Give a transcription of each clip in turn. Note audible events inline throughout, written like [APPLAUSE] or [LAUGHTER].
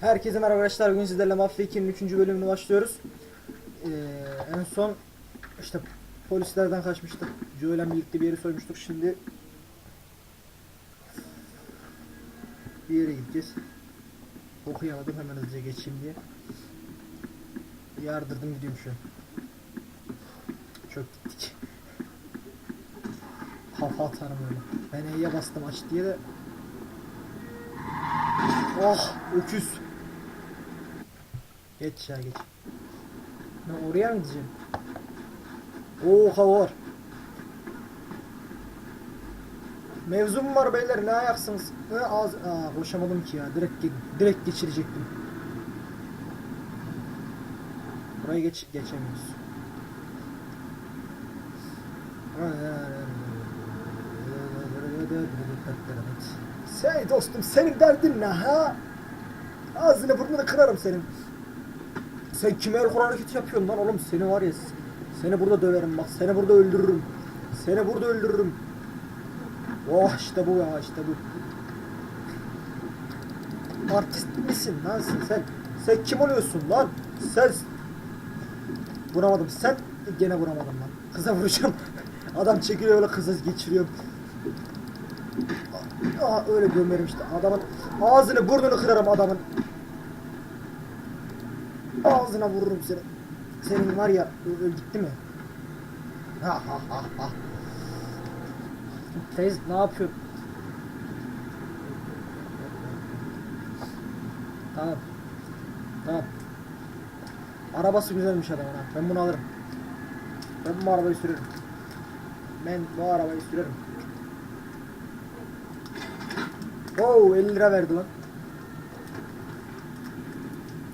Herkese merhaba arkadaşlar. Bugün sizlerle Mafya 2'nin 3. bölümünü başlıyoruz. Ee, en son işte polislerden kaçmıştık. Joe ile birlikte bir yeri soymuştuk. Şimdi bir yere gideceğiz. Okuyamadım hemen hızlıca geçeyim diye. Yardırdım gidiyorum şu an. Çok gittik. Hafa atarım öyle. Ben E'ye bastım aç diye de Oh öküz. Geç ya geç. Ben oraya mı gideceğim? Oo hava var. Mevzum var beyler ne ayaksınız? Ne az Aa koşamadım ki ya. Direkt direkt geçirecektim. Buraya geç geçemiyoruz. Say dostum senin derdin ne ha? Ağzını burnunu kırarım senin. Sen kime el kol hareketi yapıyorsun lan oğlum seni var ya seni burada döverim bak seni burada öldürürüm. Seni burada öldürürüm. Oh işte bu ya işte bu. Artist misin lan sen? Sen, sen kim oluyorsun lan? Sen Vuramadım sen gene vuramadım lan. Kıza vuracağım. [LAUGHS] Adam çekiliyor öyle kıza geçiriyorum. Aa, öyle gömerim işte adamın ağzını burnunu kırarım adamın. Ağzına vururum seni. Senin var ya gitti mi? Ha ha ha ha. Teyze ne yapıyor? Tamam. Tamam. Arabası güzelmiş adamın ha. Ben bunu alırım. Ben bu arabayı sürerim. Ben bu arabayı sürerim. Oo 50 lira verdi lan.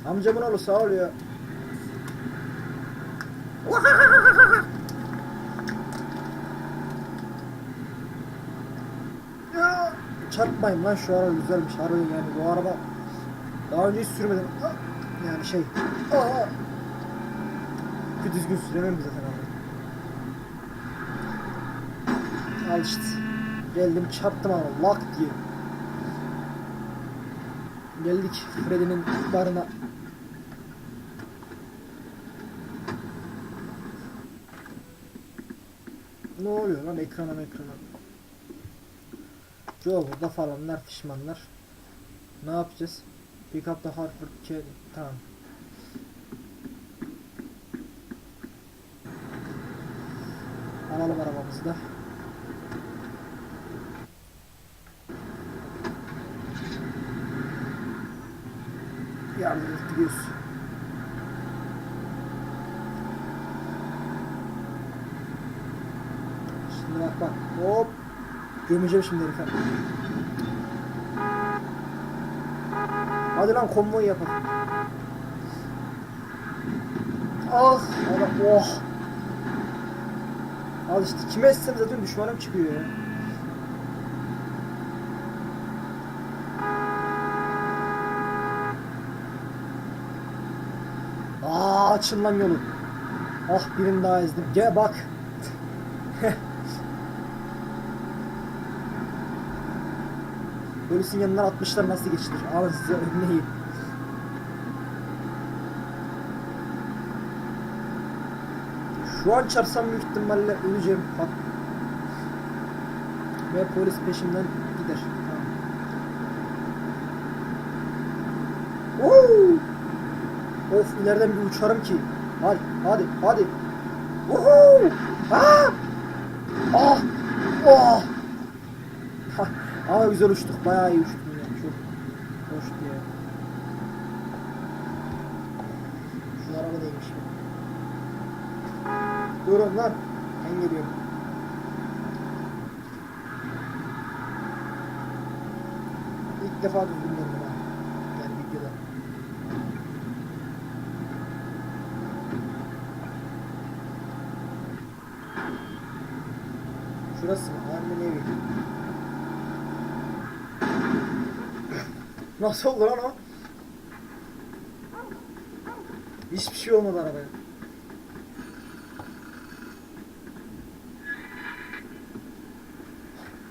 Amcamın oğlu sağ ol ya. Ya, Çarpmayın lan şu araba güzelmiş harbiden yani bu araba daha önce hiç sürmedim. Yani şey bir düzgün süremem zaten arabayı. Al işte. Geldim çarptım ama lak diye. Geldik Freddy'nin barına. Ne oluyor lan ekrana ekrana? Joe burada falanlar pişmanlar. Ne yapacağız? Pick up the Hartford Kid. Tamam. Alalım arabamızı da. Yardım et. Şimdi bak bak. Hop. Gömeceğim şimdi herife. Hadi lan konvoy yapalım. Ah. Adam, oh. Al işte kime etsem zaten düşmanım çıkıyor ya. Aa açın lan yolu. Ah birini daha ezdim. Gel bak. [LAUGHS] Polisin yanından 60'lar nasıl geçilir? Alın size örneği. Şu an çarpsam büyük ihtimalle öleceğim. Bak. Ve polis peşimden gider. Tamam. Of ileriden bir uçarım ki. Hadi hadi hadi. Woohoo! Ah! Ah! Oh! [LAUGHS] Ama güzel uçtuk. Bayağı iyi uçtum ya. Çok hoştu ya. Şu araba değilmiş. Durun lan. Ben geliyorum. İlk defa düzgün döndüm ha. Yani videoda. Şurası mı? Annemin evi. Nasıl oldu lan o? Hiçbir şey olmadı arabaya.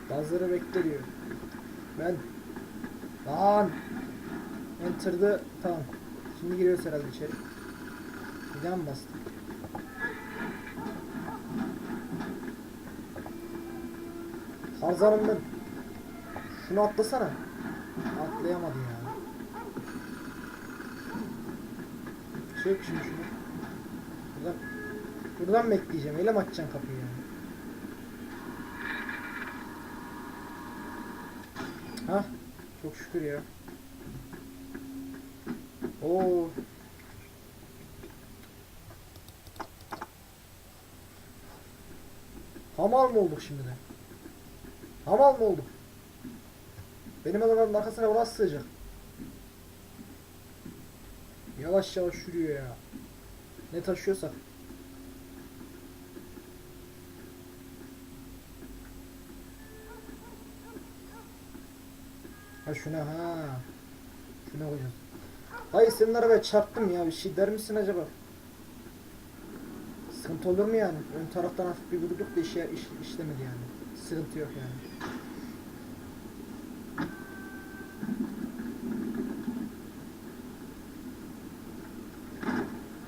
Bazıları bekle diyor. Ben. Lan. Enter'dı. Tamam. Şimdi giriyoruz herhalde içeri. Bir daha mı bastık? Tarzanım Şunu atlasana. Atlayamadı ya. Çek şimdi şunu. Buradan, buradan bekleyeceğim. Öyle mi açacaksın kapıyı yani? Hah. Çok şükür ya. Oo. Hamal mı olduk şimdi de? Hamal mı olduk? Benim adamın arkasına bu nasıl sığacak? Yavaş yavaş yürüyor ya. Ne taşıyorsak. Ha şuna ha. Şuna koyacağız. Hayır senin arabaya çarptım ya bir şey der misin acaba? Sıkıntı olur mu yani? Ön taraftan hafif bir vurduk da işe, iş, işlemedi yani. Sıkıntı yok yani.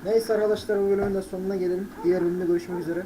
Neyse arkadaşlar bu bölümün de sonuna gelelim. Diğer bölümde görüşmek üzere.